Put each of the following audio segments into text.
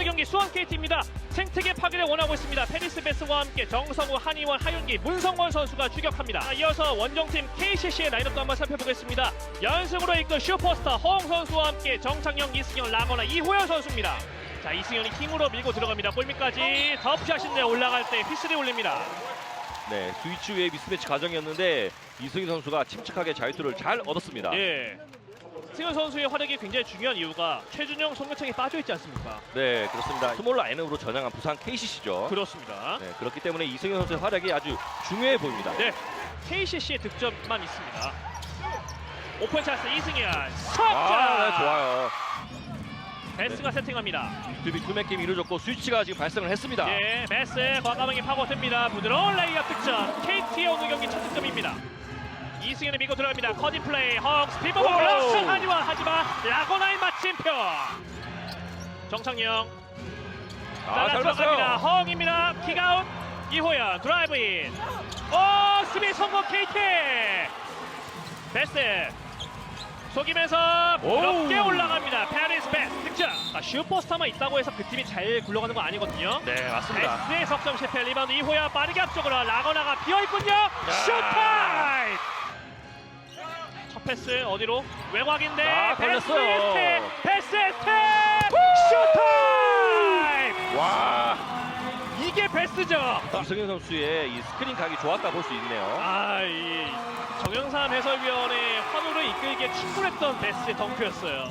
오늘 경기 수원 KT입니다. 생태계 파괴를 원하고 있습니다. 페리스 베스와 함께 정성우, 한희원, 하윤기, 문성원 선수가 추격합니다. 자, 이어서 원정팀 KCC의 라인업도 한번 살펴보겠습니다. 연승으로 이끈 슈퍼스타 허웅 선수와 함께 정창영, 이승현, 라거나 이호연 선수입니다. 자 이승현이 힘으로 밀고 들어갑니다. 골밑까지 덮샷인데 올라갈 때 휘슬이 울립니다. 네, 스위치 웨이 미스매치 과정이었는데 이승희 선수가 침착하게 자유투를 잘 얻었습니다. 예. 승현 선수의 활약이 굉장히 중요한 이유가 최준영, 송교창이 빠져있지 않습니까? 네, 그렇습니다. 스몰 라인업으로 전향한 부산 KCC죠. 그렇습니다. 네, 그렇기 때문에 이승희 선수의 활약이 아주 중요해 보입니다. 네, KCC의 득점만 있습니다. 오픈 찬스 이승현 석점. 아, 네, 좋아요. 베스가 세팅합니다. 투비 투맨 게임 이루어졌고 스위치가 지금 발생을 했습니다. 예, 베스 과감하게 파고듭니다. 부드러운 레이업 득점. KT의 오늘 경기 첫 득점입니다. 이승현이 밀고 들어갑니다. 커디 플레이 헝 스피버 와우. 블락스 하지만 하지만 라고나인 마침표. 정창영 아, 따라 잘 들어갑니다. 봤어요. 허웅입니다. 킥아웃 이호연 드라이브인. 오 수비 성공 KT. 베스 속이면서 오우. 올라갑니다. 페리스 베스 득점. 아, 슈퍼스타만 있다고 해서 그 팀이 잘 굴러가는 거 아니거든요. 네, 맞습니다. 베스의 석점 실패 리바운드 이호연 빠르게 앞쪽으로 라거나가 비어 있군요. 슈타임. 첫 패스 어디로? 외곽인데 아, 베스 걸렸어요. 스텝 베스 스텝 슈타임. 와, 이게 베스죠. 이승희 선수의 이 스크린 각이 좋았다 볼 수 있네요. 아, 이 정영삼 해설위원의 환호를 이끌기에 충분했던 베스의 덩크였어요.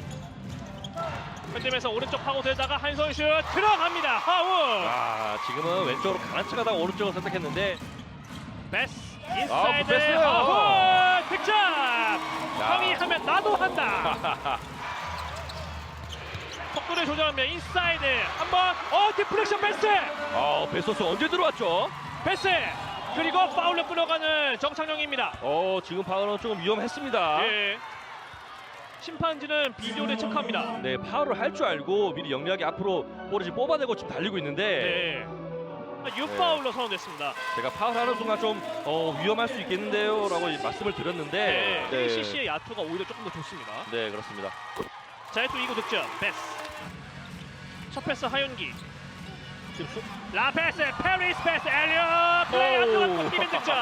현점에서 오른쪽 파고 들다가 한손 슛 들어갑니다. 하우. 아, 지금은 왼쪽으로 강한 척하다가 오른쪽을 선택했는데 베스 아, 인사이드 베스요. 하우 득점. 형이 하면 나도 한다. 속도를 조절하며 인사이드 한번 어 디플렉션 베스. 아, 베소스 언제 들어왔죠? 베스 그리고 파울로 끌어가는 정창영입니다. 어, 지금 파울은 조금 위험했습니다. 예. 심판진은 비디오를 체크합니다. 네, 파울을 할 줄 알고 미리 영리하게 앞으로 볼을 지금 뽑아내고 지금 달리고 있는데 네. 유파울로 선언됐습니다. 제가 파울하는 순간 좀 어, 위험할 수 있겠는데요 라고 이제 말씀을 드렸는데 네. KCC의 야투가 오히려 조금 더 좋습니다. 네, 그렇습니다. 자, 또 이구 득점. 베스. 첫 패스 하윤기. 라페스, 페리스 패스, 엘리어 플레이. 들어갔고 팀의 득점.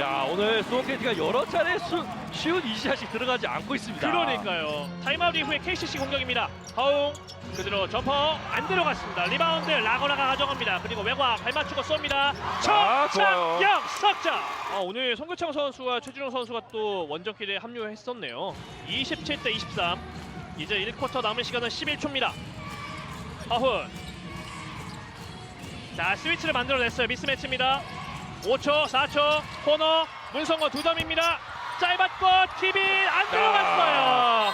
야, 오늘 수원케이티가 여러 차례 수, 쉬운 이시샷이 들어가지 않고 있습니다. 그러니까요. 타임아웃 이후에 KCC 공격입니다. 하웅 그대로 점퍼 안 들어갔습니다. 리바운드 라거나가 가져갑니다. 그리고 외곽 발 맞추고 쏩니다. 아, 좋아요. 정창영 석점. 아, 오늘 송교창 선수와 최준호 선수가 또 원정길에 합류했었네요. 27대 23. 이제 1쿼터 남은 시간은 11초입니다. 하훈. 자 스위치를 만들어냈어요. 미스매치입니다. 5초, 4초, 코너, 문성원 두 점입니다. 짧았고 TV 안 들어갔어요.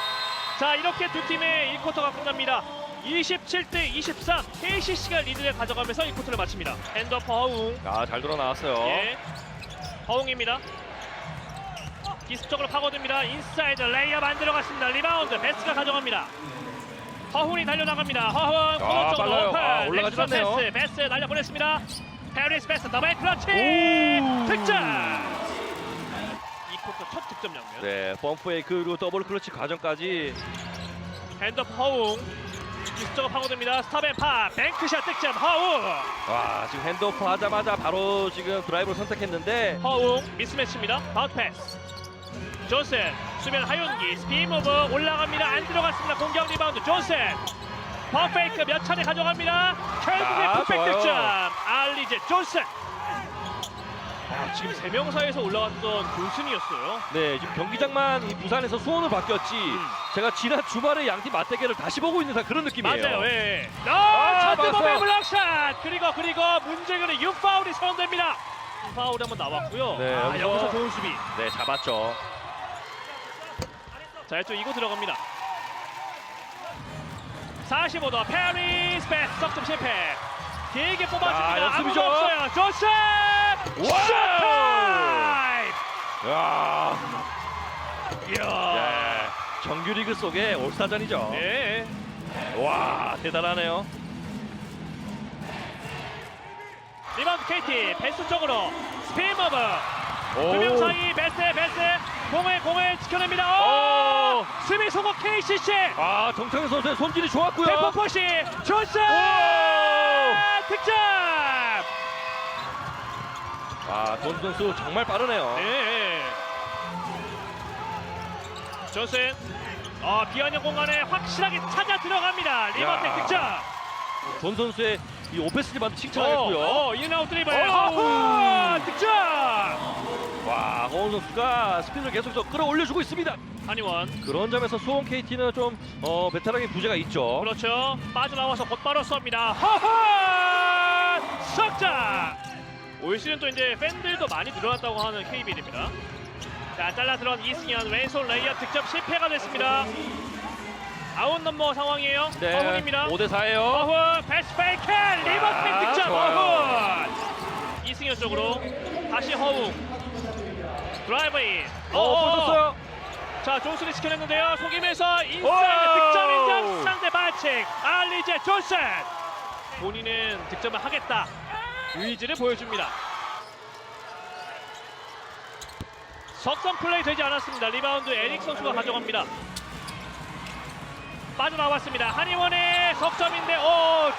자 이렇게 두 팀의 1쿼터가 끝납니다. 27대 23 KCC가 리드를 가져가면서 1쿼터를 마칩니다. 핸드업 허웅 아, 잘 돌아 나왔어요. 예. 허웅입니다. 기습적으로 파고듭니다. 인사이드 레이업 안 들어갔습니다. 리바운드 베스가 가져갑니다. 허훈이 달려나갑니다. 허훈 코너 쪽으로 빨라요. 오픈. 아, 올라가지 왼쪽 않네요. 패스 베스 날려보냈습니다. 페리스 베스 더블 클러치 오. 득점. 이 쿼터 첫 득점 장면. 네, 펌프웨이크 그리고 더블 클러치 과정까지 핸드업 허웅 기습적으로 파고듭니다. 스탑앤 파 뱅크샷 득점 허웅. 와, 지금 핸드오프 하자마자 바로 지금 드라이브를 선택했는데 허웅 미스매치입니다. 바운드 패스. 존슨 수면 하윤기 스피드 무브 올라갑니다. 안 들어갔습니다. 공격 리바운드 존슨. 퍼페이크 몇 차례 가져갑니다. 결국에 아, 좋아요. 득점. 알리제 존슨. 아, 지금 세 명 사이에서 올라왔던 존슨이었어요. 네, 지금 경기장만 이 부산에서 수원을 바뀌었지. 음. 제가 지난 주말에 양팀 맞대결을 다시 보고 있는 듯한 그런 느낌이에요. 맞아요. 예. 아, 아, 차트범의 맞았어요. 블락샷. 그리고 그리고 문재근의 유파울이 선언됩니다. 파울이 한번 나왔고요. 네, 아, 여기서- 여기서 좋은 수비. 네, 잡았죠. 자, 이쪽 이거 들어갑니다. 45도 페리스 베스 석점 실패. 길게 아, 뽑아줍니다. 연습이죠. 아무도 없어요. 조셉! 슛타임! 야, 이야. 네, 정규리그 속의 올스타전이죠. 예. 와, 대단하네요. 리바운드 KT 베스 쪽으로 스피드 머브. 오. 두명 사이 베스 베스 공을 공을 지켜냅니다. 오! 오! 수비 성공 KCC. 아 정창현 선수의 손질이 좋았고요. 대포 포시 오! 득점. 아돈 선수 정말 빠르네요. 네. 존슨 어, 비어있는 공간에 확실하게 찾아 들어갑니다. 리버텍 야. 득점. 존 선수의 이 오페스리바도 칭찬하겠고요. 어, 어, 인아웃 드리블. 오. 득점. 와 허훈 선수가 스피드를 계속 더 끌어올려주고 있습니다. 한이원 그런 점에서 수원 KT는 좀 어, 베테랑의 부재가 있죠. 그렇죠. 빠져나와서 곧바로 쏩니다. 허허 석자. 올 시즌 또 이제 팬들도 많이 늘어났다고 하는 KBL입니다. 자 잘라 들어간 이승현 왼손 레이업 득점 실패가 됐습니다. 아웃 넘버 상황이에요. 네, 허훈입니다. 5대 4예요. 허훈 패스 페이크 리버텍 아, 득점 좋아요. 허훈 이승현 쪽으로 다시 허훈 드라이브인. 어, 뻗었어요. 자 존슨이 지켜냈는데요. 속임에서 인사이드 오! 득점 인정 상대 반칙. 알리제 존슨 본인은 득점을 하겠다. 의지를 보여줍니다. 석점 플레이 되지 않았습니다. 리바운드 에릭 선수가 가져갑니다. 빠져나왔습니다. 한의원의 석점인데 오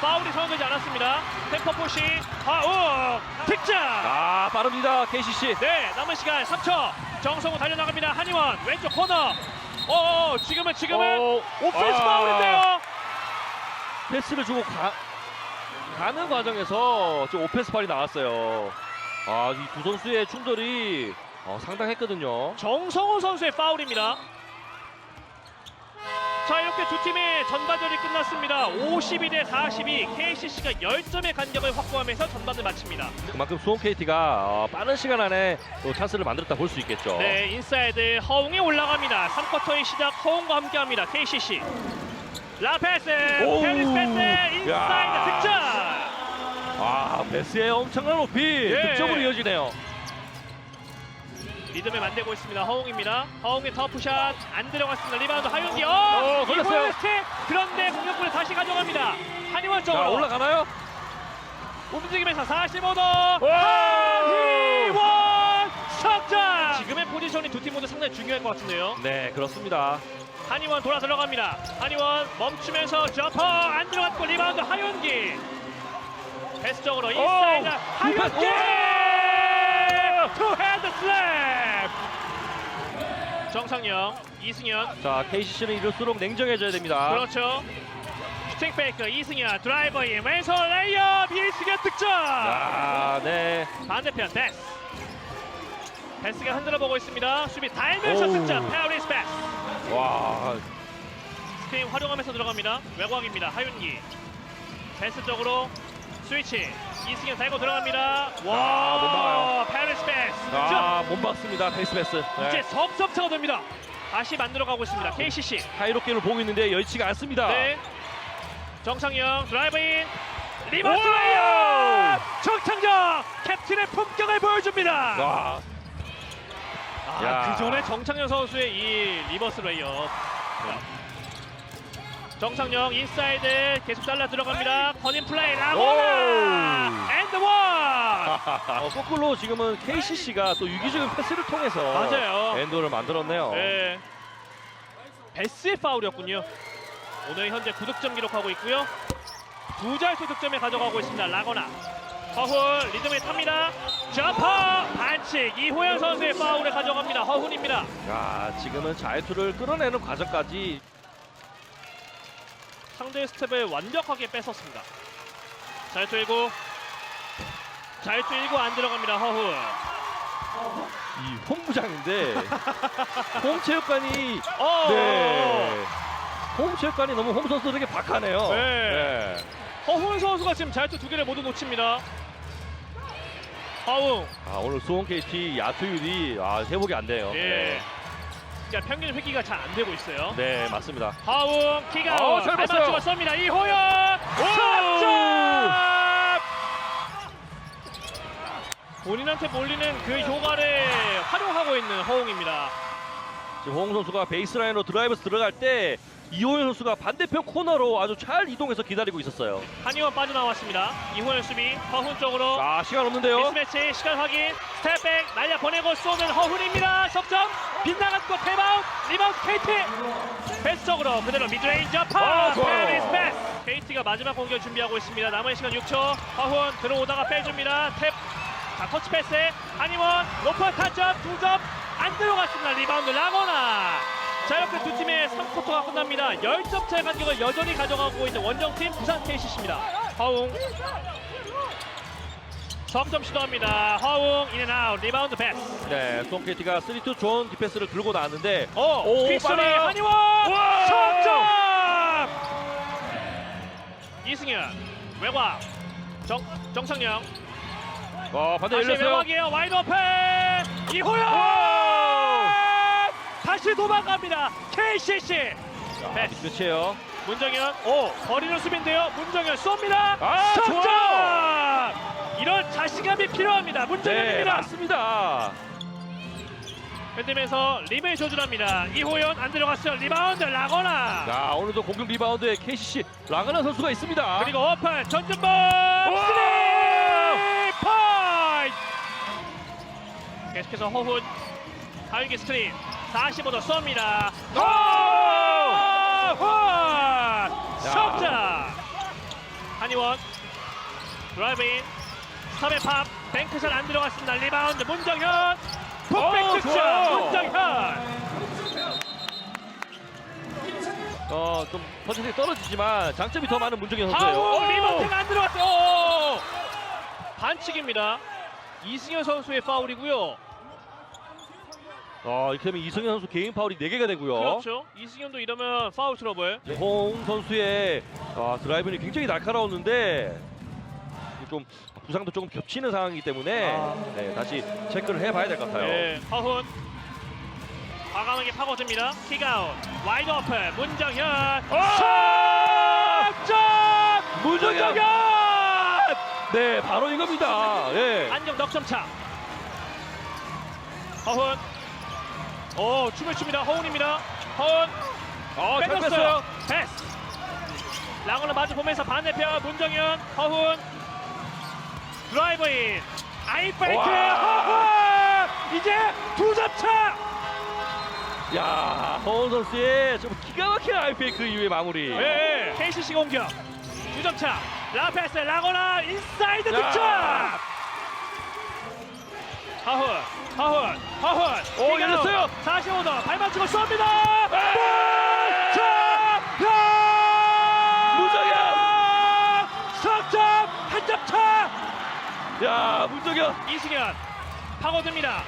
파울이 선언되지 않았습니다 템퍼 포시 파울 득점 아 빠릅니다 KCC. 네 남은 시간 3초 정성우 달려나갑니다 한의원 왼쪽 코너 오 지금은 지금은 오, 오펜스 아. 파울인데요 패스를 주고 가, 가는 과정에서 좀 오페스 팔이 나왔어요. 아이 두 선수의 충돌이 어, 상당했거든요. 정성우 선수의 파울입니다 자 이렇게 두 팀의 전반전이 끝났습니다 52 대 42 KCC가 10점의 간격을 확보하면서 전반을 마칩니다 그만큼 수원 KT가 어, 빠른 시간 안에 또 찬스를 만들었다 볼 수 있겠죠. 네 인사이드 허웅이 올라갑니다 3쿼터의 시작 허웅과 함께합니다 KCC 라페스. 페리스 패스 인사이드 야. 득점 아 베스의 엄청난 높이 예. 득점으로 이어지네요. 리듬을 만들고 있습니다. 허웅입니다. 허웅의 터프샷 안 들어갔습니다. 리바운드 하윤기. 어! 어, 걸렸어요. 스틱. 그런데 공격권을 다시 가져갑니다. 한의원 자 쪽으로 올라가나요? 움직이면서 45도 와! 한의원 석점. 지금의 포지션이 두 팀 모두 상당히 중요할 것 같은데요. 네 그렇습니다. 한의원 돌아 들어갑니다. 한의원 멈추면서 점퍼 안 들어갔고 리바운드 하윤기. 패스 쪽으로 인사이드 하윤기. 투 핸드 슬랩. 정상영, 이승현. 자 KCC는 이럴수록 냉정해져야 됩니다. 그렇죠. 슈팅 페이크 이승현 드라이버인 왼손 레이업 이승현 득점. 아, 네. 반대편 데스. 데스가 흔들어 보고 있습니다. 수비 달면서 오우. 득점. 페어리스 패스. 와, 스크린 활용하면서 들어갑니다. 외곽입니다. 하윤기. 데스 쪽으로 스위치. 이승현 달고 들어갑니다. 아, 못 와, 막아요. 페어리스 패스. 아, 못 박습니다. 페이스 패스. 네. 이제 석점차가 됩니다. 다시 만들어가고 있습니다. KCC. 하이로게임을 보고 있는데 여의치가 않습니다. 네. 정상영 드라이브인 리버스! 레이업 정창정 캡틴의 품격을 보여줍니다. 와, 아, 야. 그 전에 정창영 선수의 이 리버스 레이업. 정창영 인사이드 계속 잘라 들어갑니다. 커닝 플레이 라모나 앤드 원. 어, 거꾸로 지금은 KCC가 또 유기적인 패스를 통해서 맞아요. 엔도를 만들었네요. 네. 베스의 파울이었군요. 오늘 현재 9득점 기록하고 있고요. 두 자릿수 득점에 가져가고 있습니다. 라거나. 허훈 리듬에 탑니다. 점퍼 반칙 이호연 선수의 파울에 가져갑니다. 허훈입니다. 야, 지금은 자유투를 끌어내는 과정까지 상대의 스텝을 완벽하게 뺏었습니다. 자유투 1구. 자유투 1구 안 들어갑니다. 허훈. 이 홈구장인데 홈체육관이 어. 네. 홈체육관이 너무 홈 선수들에게 박하네요. 네. 허훈 선수가 지금 자유투 두 개를 모두 놓칩니다. 허훈. 아, 오늘 수원 KT 야투율이 아, 회복이 안 돼요. 예. 그 러니까 평균 획기가 잘 안 되고 있어요. 네, 네, 맞습니다. 하웅 키가 어, 잘 봤어요. 맞추고 쏩니다. 이호연 석점. 본인한테 몰리는 그 효과를 활용하고 있는 허웅입니다. 지금 홍 선수가 베이스라인으로 드라이브스 들어갈 때 이호연 선수가 반대편 코너로 아주 잘 이동해서 기다리고 있었어요. 한의원 빠져나왔습니다. 이호연 수비 허훈 쪽으로 아 시간 없는데요. 미스매치 시간 확인 스텝백 날려 보내고 쏘는 허훈입니다. 석점 빗나갔고 테바웃 리바운드 KT 패스 쪽으로 그대로 미드레인지 점퍼 아, 좋아요. 페리스 패스 KT가 마지막 공격 준비하고 있습니다. 남은 시간 6초 허훈 들어오다가 빼줍니다. 탭 자, 터치 패스 한의원 로퍼 타점 2점 안 들어갔습니다. 리바운드 라거나 자 이렇게 두 팀의 3쿼터가 끝납니다. 10점 차의 간격을 여전히 가져가고 있는 원정팀 부산 KCC입니다. 허웅 석점 시도합니다. 허웅 인앤아웃 리바운드 패스. 네, 송케이티가 3투 존 디펜스를 들고 나왔는데 오, 오, 빨라요. 한이원 와! 석점. 이승현 외곽 정 정상영 어, 반대 다시 열렸어요. 외곽이에요 와이드 오픈 이호연 다시 도망갑니다. KCC 패스 끝이에요. 문정현. 오. 버리는 수비인데요. 문정현 쏩니다. 아, 석점. 이런 자신감이 필요합니다. 네, 문정현입니다. 맞습니다. 흔들면서 리베이 조준합니다. 이호연 안 들어갔어요. 리바운드 라거나. 자, 오늘도 공격 리바운드에 KCC 라그나 선수가 있습니다. 그리고 오픈 전준범 와! 스리 포인트! 계속해서 허훈 하윤기 스크린 45도 쏩니다 허훈 석자 한이원 드라이브인 3회 팝 뱅크샷 안 들어갔습니다 리바운드 문정현 어, 풋백 득점 좋아요. 문정현 어, 좀 퍼센트가 떨어지지만 장점이 더 많은 문정현 선수예요. 하우 리버트가 안 들어갔어요. 오! 반칙입니다. 이승현 선수의 파울이고요. 어, 이렇게 되면 이승현 선수 개인 파울이 4개가 되고요. 그렇죠. 이승현도 이러면 파울 트러블. 홍 선수의 아, 드라이브는 굉장히 날카로웠는데 좀 부상도 조금 겹치는 상황이기 때문에 아. 네, 다시 체크를 해봐야 될 것 같아요. 네, 허훈 과감하게 파고듭니다. 킥아웃. 와이드 오픈. 문정현. 석점! 문정현! 문정현! 네, 바로 이겁니다. 예. 안녕 넉점 차. 허훈. 오, 춤을 춥니다. 허훈입니다. 허훈. 어, 잘 빼줬어요. 뺐어요. 패스. 라거나 마주 보면서 반대편 문정현, 허훈. 드라이브 인. 아이파이트 와. 허훈. 이제 두 점 차. 야, 허원 선수의 좀 기가 막힌 아이페이크 이후의 마무리. 예. KCC 공격. 두 점 차. 라페스 라거나 인사이드 야. 득점. 하훈, 하훈, 하훈. 오, 열렸어요. 45도 발 맞추고 쏩니다. 문정현! 석점 한점 차. 야, 문정현. 이승현 파고듭니다.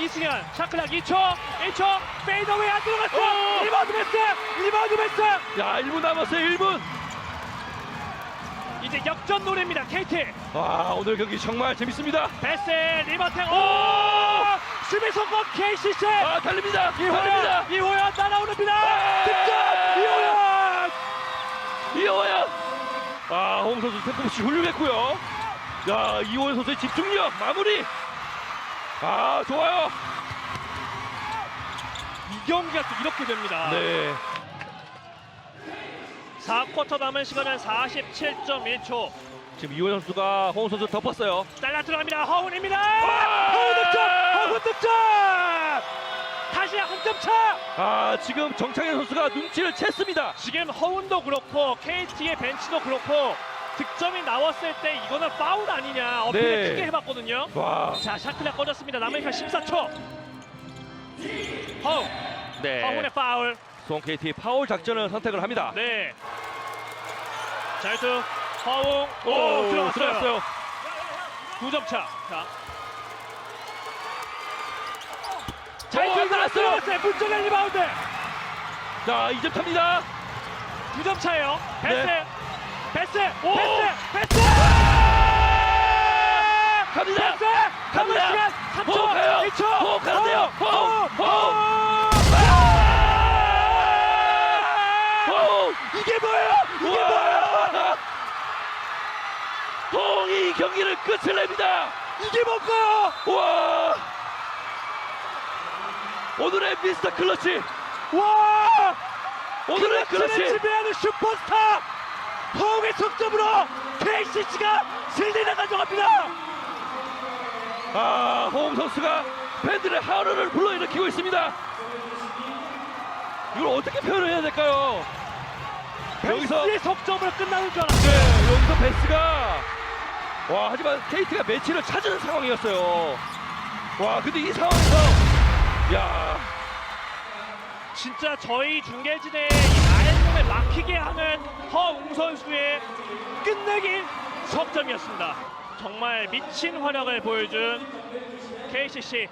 이승현 샤클락 2초, 1초 페이더웨이 안 들어갔어. 오! 리바운드 패스, 리바운드 패스. 야, 1분 남았어요. 1분. 이제 역전 노래입니다. KT 와, 오늘 경기 정말 재밌습니다. 패스 리버텍 오 수비 성공 KCC 아, 달립니다. 달립니다. 이호연 이호연 따라오릅니다. 아! 득점 이호연. 이호연. 아, 홍 선수 템포시 훌륭했고요. 야, 이호연 선수의 집중력 마무리. 아, 좋아요. 이 경기가 또 이렇게 됩니다. 네. 4쿼터 남은 시간은 47.1초. 지금 이호연 선수가 홍 선수 덮었어요. 잘라 들어갑니다. 허훈입니다. 와! 허훈 득점. 허훈 득점. 다시 한 점 차. 아, 지금 정창현 선수가 눈치를 챘습니다. 지금 허훈도 그렇고 KT의 벤치도 그렇고 득점이 나왔을 때 이거는 파울 아니냐 어필을 네. 크게 해봤거든요. 와. 자 샤클락 꺼졌습니다. 남은 시간 14초. 허훈. 네. 허훈의 파울. 송 KT 파울 작전을 선택을 합니다. 네. 잘투 허웅 오, 오, 들어갔어요. 들어갔어요. 두점 차. 자. 잘투 들어갔어요. 들어갔어요. 문정현 리바운드. 자, 2점 탑니다. 두점 차예요. 패스. 네. 패스. 오. 패스. 패스. 갑니다. 패스. 남은 갑니다. 시간 3초. 호흡 가요. 1초. 호흡 가도 돼요. 호흡, 호흡. 오! 이게 뭐예요? 이게 뭐예요? 우와! 홍이 경기를 끝을 냅니다. 이게 뭔가요? 와! 오늘의 미스터 클러치. 와! 오늘은 클러치를 그렇지. 지배하는 슈퍼스타 허웅의 석점으로 KCC가 승리를 가져갑니다. 아, 호웅 선수가 팬들의 하루를 불러일으키고 있습니다. 이걸 어떻게 표현을 해야 될까요? 여기서 베스의 석점으로 끝나는 줄 알았어요. 네, 여기서 베스가 와 하지만 KT가 매치를 찾은 상황이었어요. 와 근데 이 상황에서 야 진짜 저희 중계진의 이 아랫몸에 막히게 하는 허웅 선수의 끝내기 석점이었습니다. 정말 미친 활약을 보여준 KCC